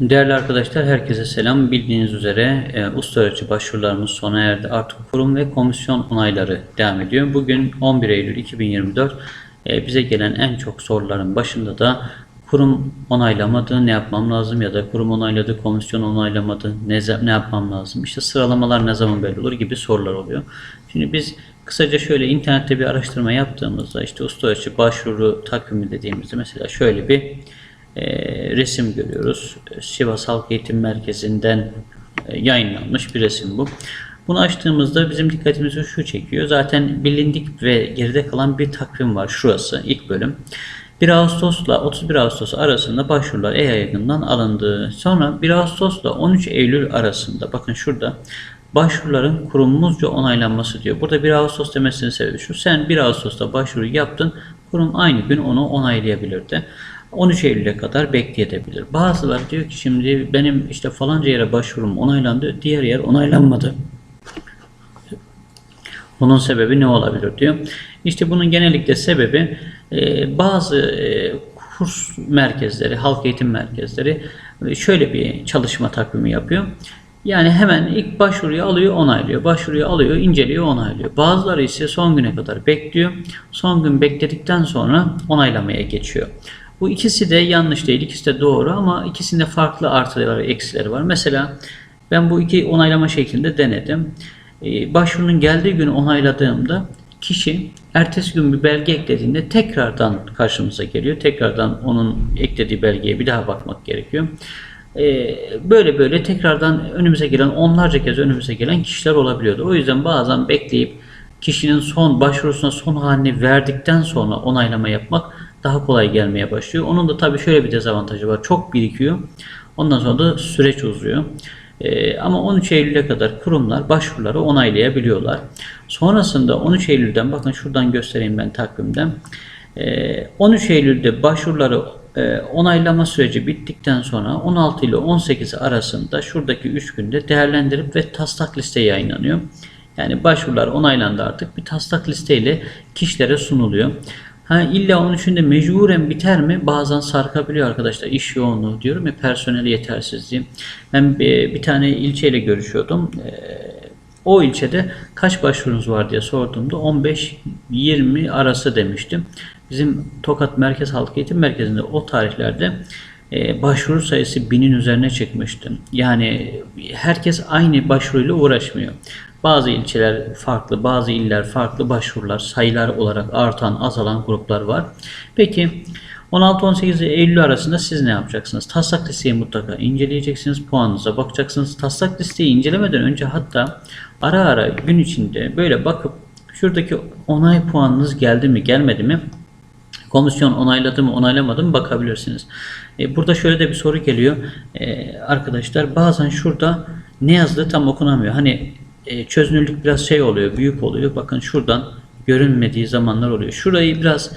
Değerli arkadaşlar herkese selam. Bildiğiniz üzere e, usta öğretici başvurularımız sona erdi. Artık kurum ve komisyon onayları devam ediyor. Bugün 11 Eylül 2024 e, bize gelen en çok soruların başında da kurum onaylamadı ne yapmam lazım ya da kurum onayladı komisyon onaylamadı ne, ne yapmam lazım işte sıralamalar ne zaman belli olur gibi sorular oluyor. Şimdi biz kısaca şöyle internette bir araştırma yaptığımızda işte usta öğretici başvuru takvimi dediğimizde mesela şöyle bir e, resim görüyoruz. Sivas Halk Eğitim Merkezi'nden e, yayınlanmış bir resim bu. Bunu açtığımızda bizim dikkatimizi şu çekiyor. Zaten bilindik ve geride kalan bir takvim var. Şurası ilk bölüm. 1 Ağustos'la 31 Ağustos arasında başvurular e-yaygından alındı. Sonra 1 Ağustos'la 13 Eylül arasında bakın şurada başvuruların kurumumuzca onaylanması diyor. Burada 1 Ağustos demesinin sebebi şu. Sen 1 Ağustos'ta başvuru yaptın. Kurum aynı gün onu onaylayabilirdi. 13 Eylül'e kadar bekleyebilir. Bazıları diyor ki şimdi benim işte falanca yere başvurum onaylandı, diğer yer onaylanmadı. Bunun sebebi ne olabilir diyor. İşte bunun genellikle sebebi e, bazı e, kurs merkezleri, halk eğitim merkezleri e, şöyle bir çalışma takvimi yapıyor. Yani hemen ilk başvuruyu alıyor, onaylıyor. Başvuruyu alıyor, inceliyor, onaylıyor. Bazıları ise son güne kadar bekliyor. Son gün bekledikten sonra onaylamaya geçiyor. Bu ikisi de yanlış değil, ikisi de doğru ama ikisinde farklı artıları ve eksileri var. Mesela ben bu iki onaylama şeklinde denedim. Ee, başvurunun geldiği günü onayladığımda kişi ertesi gün bir belge eklediğinde tekrardan karşımıza geliyor. Tekrardan onun eklediği belgeye bir daha bakmak gerekiyor. Ee, böyle böyle tekrardan önümüze gelen onlarca kez önümüze gelen kişiler olabiliyordu. O yüzden bazen bekleyip kişinin son başvurusuna son halini verdikten sonra onaylama yapmak daha kolay gelmeye başlıyor. Onun da tabii şöyle bir dezavantajı var. Çok birikiyor. Ondan sonra da süreç uzuyor. Ee, ama 13 Eylül'e kadar kurumlar başvuruları onaylayabiliyorlar. Sonrasında 13 Eylül'den bakın şuradan göstereyim ben takvimden. Ee, 13 Eylül'de başvuruları e, onaylama süreci bittikten sonra 16 ile 18 arasında şuradaki 3 günde değerlendirip ve taslak liste yayınlanıyor. Yani başvurular onaylandı artık bir taslak listeyle kişilere sunuluyor. Ha illa 13'ünde mecburen biter mi? Bazen sarkabiliyor arkadaşlar. İş yoğunluğu diyorum ya personel yetersizliği. Ben bir, tane ilçeyle görüşüyordum. Ee, o ilçede kaç başvurunuz var diye sorduğumda 15-20 arası demiştim. Bizim Tokat Merkez Halk Eğitim Merkezi'nde o tarihlerde e, başvuru sayısı binin üzerine çıkmıştı. Yani herkes aynı başvuruyla uğraşmıyor. Bazı ilçeler farklı, bazı iller farklı başvurular, sayılar olarak artan, azalan gruplar var. Peki 16-18 Eylül arasında siz ne yapacaksınız? Taslak listeyi mutlaka inceleyeceksiniz, puanınıza bakacaksınız. Taslak listeyi incelemeden önce hatta ara ara gün içinde böyle bakıp şuradaki onay puanınız geldi mi, gelmedi mi? Komisyon onayladı mı onaylamadı mı bakabilirsiniz. E, burada şöyle de bir soru geliyor. E, arkadaşlar bazen şurada ne yazdığı tam okunamıyor. Hani e, çözünürlük biraz şey oluyor, büyük oluyor. Bakın şuradan görünmediği zamanlar oluyor. Şurayı biraz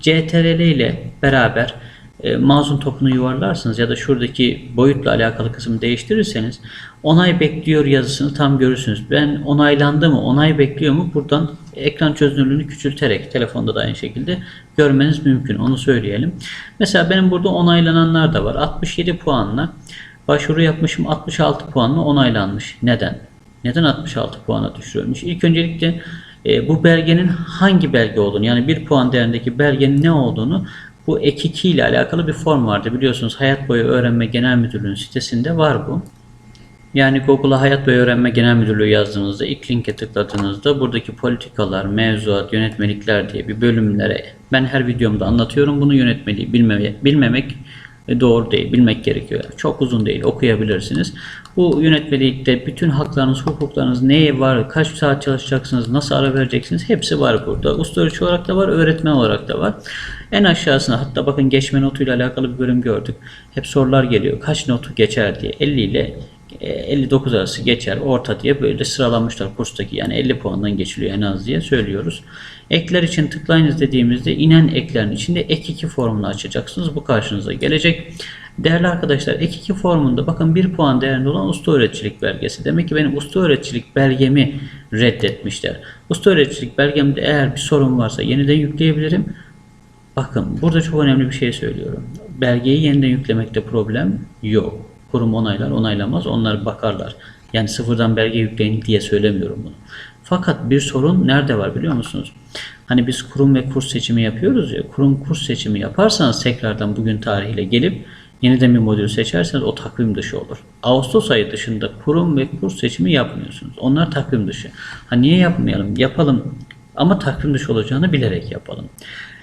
CTRL ile beraber e, mouse'un topunu yuvarlarsınız ya da şuradaki boyutla alakalı kısmı değiştirirseniz onay bekliyor yazısını tam görürsünüz. Ben onaylandı mı, onay bekliyor mu buradan ekran çözünürlüğünü küçülterek telefonda da aynı şekilde görmeniz mümkün. Onu söyleyelim. Mesela benim burada onaylananlar da var. 67 puanla başvuru yapmışım 66 puanla onaylanmış. Neden? Neden 66 puana düşürülmüş? İlk öncelikle e, bu belgenin hangi belge olduğunu yani 1 puan değerindeki belgenin ne olduğunu bu ek 2 ile alakalı bir form vardı. Biliyorsunuz Hayat Boyu Öğrenme Genel Müdürlüğü'nün sitesinde var bu. Yani Google'a Hayat Boyu Öğrenme Genel Müdürlüğü yazdığınızda ilk linke tıkladığınızda buradaki politikalar, mevzuat, yönetmelikler diye bir bölümlere ben her videomda anlatıyorum. Bunu yönetmeliği bilmemek, bilmemek e, doğru değil. Bilmek gerekiyor. Çok uzun değil. Okuyabilirsiniz. Bu yönetmelikte bütün haklarınız, hukuklarınız neye var, kaç saat çalışacaksınız, nasıl ara vereceksiniz hepsi var burada. Usta ölçü olarak da var, öğretmen olarak da var. En aşağısına hatta bakın geçme notuyla alakalı bir bölüm gördük. Hep sorular geliyor. Kaç notu geçer diye. 50 ile 59 arası geçer orta diye böyle sıralamışlar kurstaki yani 50 puandan geçiliyor en az diye söylüyoruz. Ekler için tıklayınız dediğimizde inen eklerin içinde ek 2 formunu açacaksınız. Bu karşınıza gelecek. Değerli arkadaşlar ek 2 formunda bakın 1 puan değerinde olan usta öğreticilik belgesi. Demek ki benim usta öğreticilik belgemi reddetmişler. Usta öğreticilik belgemde eğer bir sorun varsa yeniden yükleyebilirim. Bakın burada çok önemli bir şey söylüyorum. Belgeyi yeniden yüklemekte problem yok. Kurum onaylar, onaylamaz. Onlar bakarlar. Yani sıfırdan belge yükleyin diye söylemiyorum bunu. Fakat bir sorun nerede var biliyor musunuz? Hani biz kurum ve kurs seçimi yapıyoruz ya. Kurum kurs seçimi yaparsanız tekrardan bugün tarihiyle gelip yeniden bir modül seçerseniz o takvim dışı olur. Ağustos ayı dışında kurum ve kurs seçimi yapmıyorsunuz. Onlar takvim dışı. Ha niye yapmayalım? Yapalım ama takvim dışı olacağını bilerek yapalım.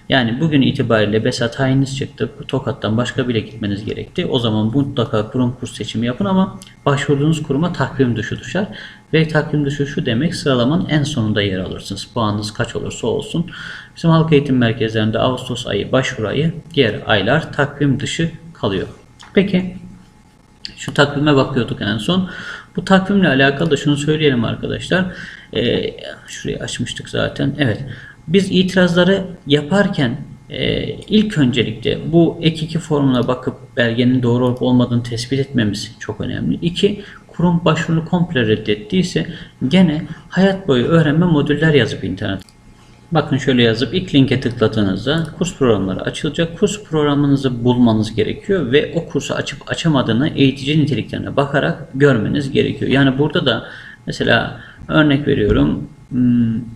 Yani bugün itibariyle BESA tayininiz çıktı. Tokat'tan başka bile gitmeniz gerekti. O zaman mutlaka kurum kurs seçimi yapın ama başvurduğunuz kuruma takvim dışı düşer. Ve takvim dışı şu demek sıralamanın en sonunda yer alırsınız. Puanınız kaç olursa olsun. Bizim halk eğitim merkezlerinde Ağustos ayı başvuru ayı diğer aylar takvim dışı kalıyor. Peki şu takvime bakıyorduk en son. Bu takvimle alakalı da şunu söyleyelim arkadaşlar. Ee, şurayı açmıştık zaten. Evet. Biz itirazları yaparken e, ilk öncelikle bu ek 2 formuna bakıp belgenin doğru olup olmadığını tespit etmemiz çok önemli. İki, kurum başvurunu komple reddettiyse gene hayat boyu öğrenme modüller yazıp internet Bakın şöyle yazıp ilk linke tıkladığınızda kurs programları açılacak. Kurs programınızı bulmanız gerekiyor ve o kursu açıp açamadığını eğitici niteliklerine bakarak görmeniz gerekiyor. Yani burada da mesela örnek veriyorum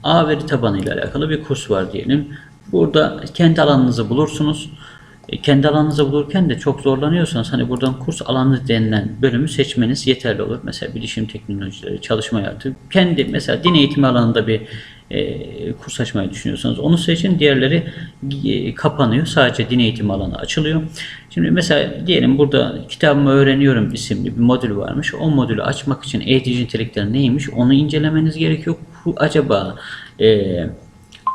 A veri tabanı alakalı bir kurs var diyelim. Burada kendi alanınızı bulursunuz. E, Kendi alanınızı bulurken de çok zorlanıyorsanız hani buradan kurs alanı denilen bölümü seçmeniz yeterli olur. Mesela bilişim teknolojileri, çalışma hayatı. Kendi mesela din eğitimi alanında bir e, kurs açmayı düşünüyorsanız onu seçin. Diğerleri e, kapanıyor. Sadece din eğitimi alanı açılıyor. Şimdi mesela diyelim burada kitabımı öğreniyorum isimli bir modül varmış. O modülü açmak için eğitici nitelikler neymiş onu incelemeniz gerekiyor. Acaba eee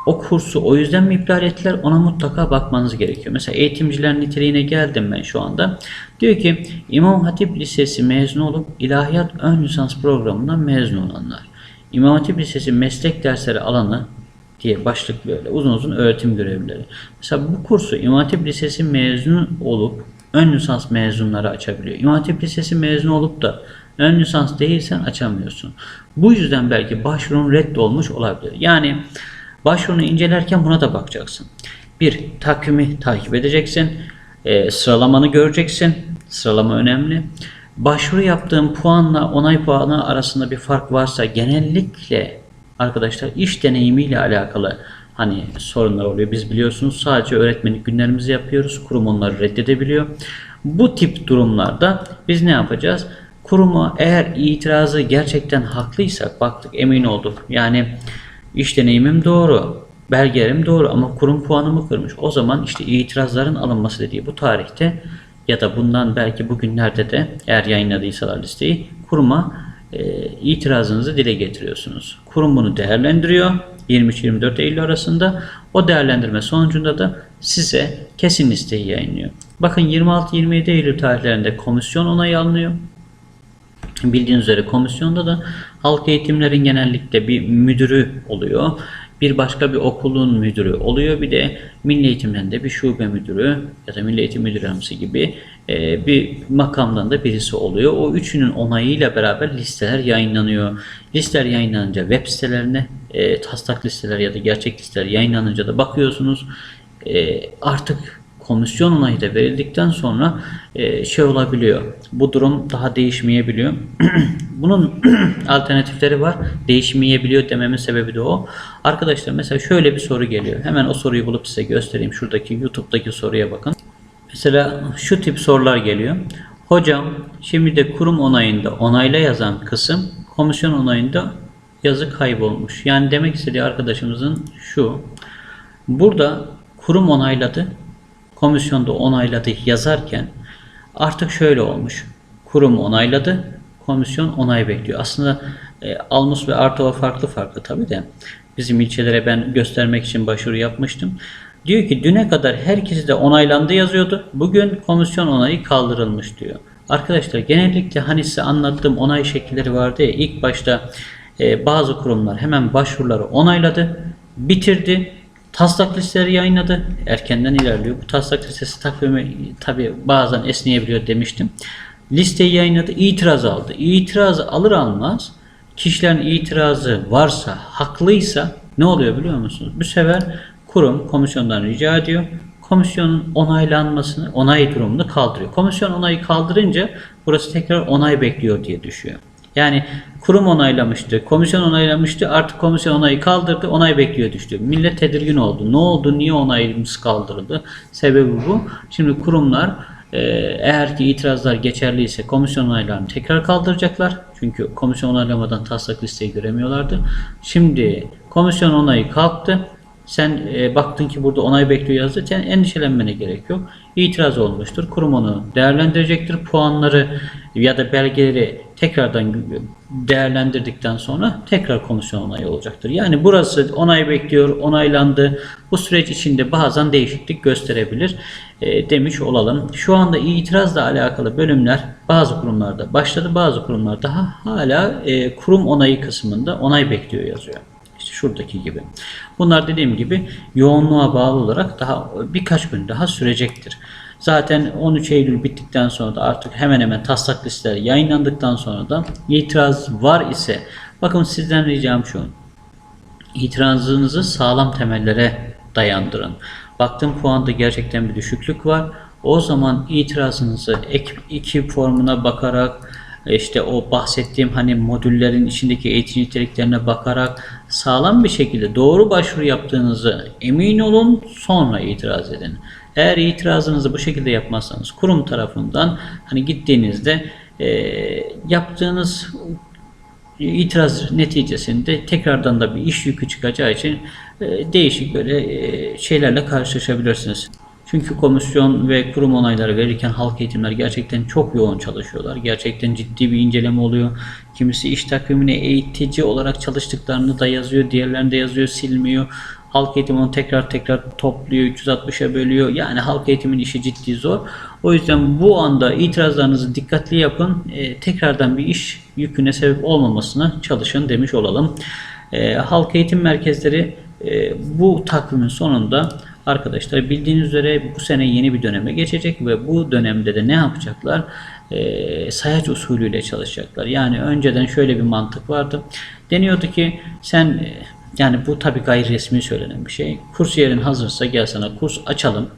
o kursu o yüzden mi iptal ettiler ona mutlaka bakmanız gerekiyor. Mesela eğitimciler niteliğine geldim ben şu anda. Diyor ki İmam Hatip Lisesi mezun olup ilahiyat ön lisans programından mezun olanlar. İmam Hatip Lisesi meslek dersleri alanı diye başlık böyle uzun uzun öğretim görevlileri. Mesela bu kursu İmam Hatip Lisesi mezun olup ön lisans mezunları açabiliyor. İmam Hatip Lisesi mezun olup da ön lisans değilsen açamıyorsun. Bu yüzden belki başvurun reddolmuş olabilir. Yani Başvurunu incelerken buna da bakacaksın. Bir, takvimi takip edeceksin. E, sıralamanı göreceksin. Sıralama önemli. Başvuru yaptığın puanla onay puanı arasında bir fark varsa genellikle arkadaşlar iş deneyimiyle alakalı hani sorunlar oluyor. Biz biliyorsunuz sadece öğretmenlik günlerimizi yapıyoruz. Kurum onları reddedebiliyor. Bu tip durumlarda biz ne yapacağız? Kuruma eğer itirazı gerçekten haklıysak baktık emin olduk. Yani İş deneyimim doğru, belgelerim doğru ama kurum puanımı kırmış. O zaman işte itirazların alınması dediği bu tarihte ya da bundan belki bugünlerde de eğer yayınladıysalar listeyi kuruma e, itirazınızı dile getiriyorsunuz. Kurum bunu değerlendiriyor 23-24 Eylül arasında. O değerlendirme sonucunda da size kesin listeyi yayınlıyor. Bakın 26-27 Eylül tarihlerinde komisyon onayı alınıyor. Bildiğiniz üzere komisyonda da halk eğitimlerin genellikle bir müdürü oluyor. Bir başka bir okulun müdürü oluyor. Bir de milli eğitimden de bir şube müdürü ya da milli eğitim müdür yardımcısı gibi e, bir makamdan da birisi oluyor. O üçünün onayıyla beraber listeler yayınlanıyor. Listeler yayınlanınca web sitelerine e, taslak listeler ya da gerçek listeler yayınlanınca da bakıyorsunuz. E, artık komisyon onayı da verildikten sonra e, şey olabiliyor. Bu durum daha değişmeyebiliyor. Bunun alternatifleri var. Değişmeyebiliyor dememin sebebi de o. Arkadaşlar mesela şöyle bir soru geliyor. Hemen o soruyu bulup size göstereyim. Şuradaki YouTube'daki soruya bakın. Mesela şu tip sorular geliyor. Hocam şimdi de kurum onayında onayla yazan kısım komisyon onayında yazı kaybolmuş. Yani demek istediği arkadaşımızın şu. Burada kurum onayladı komisyonda onayladı yazarken artık şöyle olmuş. Kurum onayladı, komisyon onay bekliyor. Aslında e, Almus ve Artova farklı farklı tabi de bizim ilçelere ben göstermek için başvuru yapmıştım. Diyor ki düne kadar herkesi de onaylandı yazıyordu. Bugün komisyon onayı kaldırılmış diyor. Arkadaşlar genellikle hani size anlattığım onay şekilleri vardı ya ilk başta e, bazı kurumlar hemen başvuruları onayladı, bitirdi Taslak listeleri yayınladı. Erkenden ilerliyor. Bu taslak listesi takvimi tabi bazen esneyebiliyor demiştim. Listeyi yayınladı. itiraz aldı. İtirazı alır almaz kişilerin itirazı varsa, haklıysa ne oluyor biliyor musunuz? Bu sefer kurum komisyondan rica ediyor. komisyonun onaylanmasını, onay durumunu kaldırıyor. Komisyon onayı kaldırınca burası tekrar onay bekliyor diye düşüyor. Yani kurum onaylamıştı, komisyon onaylamıştı, artık komisyon onayı kaldırdı, onay bekliyor düştü. Millet tedirgin oldu. Ne oldu, niye onayımız kaldırıldı? Sebebi bu. Şimdi kurumlar e, eğer ki itirazlar geçerliyse komisyon onaylarını tekrar kaldıracaklar. Çünkü komisyon onaylamadan taslak listeyi göremiyorlardı. Şimdi komisyon onayı kalktı. Sen e, baktın ki burada onay bekliyor yazdı. Sen endişelenmene gerek yok. İtiraz olmuştur. Kurum onu değerlendirecektir. Puanları ya da belgeleri tekrardan değerlendirdikten sonra tekrar komisyon onayı olacaktır. Yani burası onay bekliyor, onaylandı. Bu süreç içinde bazen değişiklik gösterebilir e, demiş olalım. Şu anda itirazla alakalı bölümler bazı kurumlarda başladı, bazı kurumlar daha hala e, kurum onayı kısmında onay bekliyor yazıyor. İşte şuradaki gibi. Bunlar dediğim gibi yoğunluğa bağlı olarak daha birkaç gün daha sürecektir. Zaten 13 Eylül bittikten sonra da artık hemen hemen taslak listeler yayınlandıktan sonra da itiraz var ise bakın sizden ricam şu. İtirazınızı sağlam temellere dayandırın. Baktım puanda gerçekten bir düşüklük var. O zaman itirazınızı ek 2 formuna bakarak işte o bahsettiğim hani modüllerin içindeki eğitim niteliklerine bakarak sağlam bir şekilde doğru başvuru yaptığınızı emin olun sonra itiraz edin. Eğer itirazınızı bu şekilde yapmazsanız kurum tarafından hani gittiğinizde e, yaptığınız itiraz neticesinde tekrardan da bir iş yükü çıkacağı için e, değişik böyle e, şeylerle karşılaşabilirsiniz. Çünkü komisyon ve kurum onayları verirken halk eğitimler gerçekten çok yoğun çalışıyorlar. Gerçekten ciddi bir inceleme oluyor. Kimisi iş takvimine eğitici olarak çalıştıklarını da yazıyor, diğerlerini de yazıyor, silmiyor. Halk eğitimi onu tekrar tekrar topluyor, 360'a bölüyor. Yani halk eğitimin işi ciddi zor. O yüzden bu anda itirazlarınızı dikkatli yapın. E, tekrardan bir iş yüküne sebep olmamasına çalışın demiş olalım. E, halk eğitim merkezleri e, bu takvimin sonunda arkadaşlar bildiğiniz üzere bu sene yeni bir döneme geçecek ve bu dönemde de ne yapacaklar? E, sayaç usulüyle çalışacaklar. Yani önceden şöyle bir mantık vardı. Deniyordu ki sen yani bu tabii gayri resmi söylenen bir şey. Kursiyerin hazırsa gel sana kurs açalım.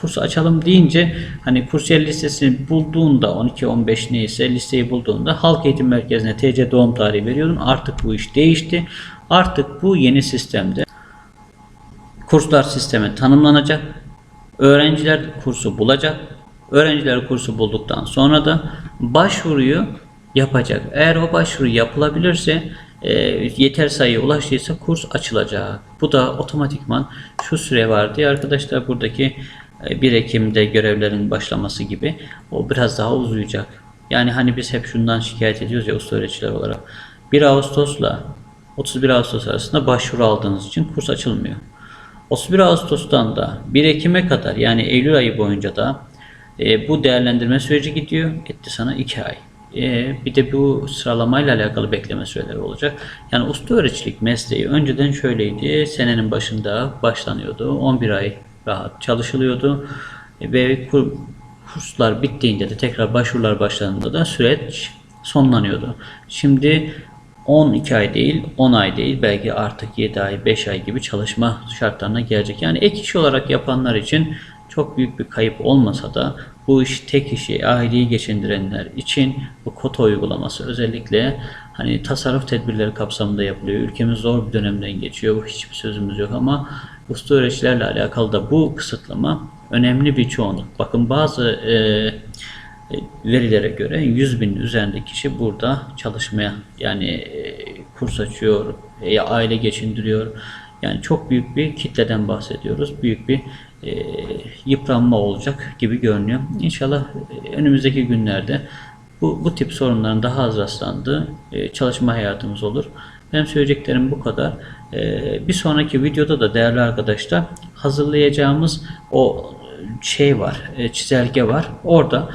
Kurs açalım deyince hani kursiyer listesini bulduğunda 12-15 neyse listeyi bulduğunda halk eğitim merkezine TC doğum tarihi veriyordun. Artık bu iş değişti. Artık bu yeni sistemde kurslar sistemi tanımlanacak. Öğrenciler kursu bulacak. Öğrenciler kursu bulduktan sonra da başvuruyu yapacak. Eğer o başvuru yapılabilirse e, yeter sayıya ulaştıysa kurs açılacak. Bu da otomatikman şu süre var diye arkadaşlar buradaki e, 1 Ekim'de görevlerin başlaması gibi o biraz daha uzayacak. Yani hani biz hep şundan şikayet ediyoruz ya usta olarak. 1 Ağustos'la 31 Ağustos arasında başvuru aldığınız için kurs açılmıyor. 31 Ağustos'tan da 1 Ekim'e kadar yani Eylül ayı boyunca da e, bu değerlendirme süreci gidiyor. Etti sana 2 ay. E, bir de bu sıralamayla alakalı bekleme süreleri olacak. Yani usta öğreticilik mesleği önceden şöyleydi. Senenin başında başlanıyordu. 11 ay rahat çalışılıyordu. E, ve kur, kurslar bittiğinde de tekrar başvurular başladığında da süreç sonlanıyordu. Şimdi 12 ay değil, 10 ay değil, belki artık 7 ay, 5 ay gibi çalışma şartlarına gelecek. Yani ek iş olarak yapanlar için çok büyük bir kayıp olmasa da bu iş tek kişi, aileyi geçindirenler için bu kota uygulaması özellikle hani tasarruf tedbirleri kapsamında yapılıyor. Ülkemiz zor bir dönemden geçiyor. Hiçbir sözümüz yok ama usta öğreticilerle alakalı da bu kısıtlama önemli bir çoğunluk. Bakın bazı e, verilere göre 100 bin üzerinde kişi burada çalışmaya yani e, kurs açıyor, e, aile geçindiriyor. Yani çok büyük bir kitleden bahsediyoruz. Büyük bir e, yıpranma olacak gibi görünüyor. İnşallah e, önümüzdeki günlerde bu, bu tip sorunların daha az rastlandığı e, çalışma hayatımız olur. Benim söyleyeceklerim bu kadar. E, bir sonraki videoda da değerli arkadaşlar hazırlayacağımız o şey var, çizelge var. Orada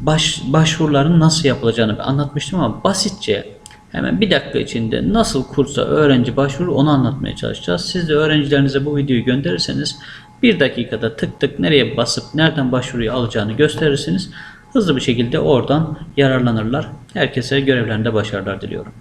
baş, başvuruların nasıl yapılacağını anlatmıştım ama basitçe hemen bir dakika içinde nasıl kursa öğrenci başvurur onu anlatmaya çalışacağız. Siz de öğrencilerinize bu videoyu gönderirseniz bir dakikada tık tık nereye basıp nereden başvuruyu alacağını gösterirsiniz. Hızlı bir şekilde oradan yararlanırlar. Herkese görevlerinde başarılar diliyorum.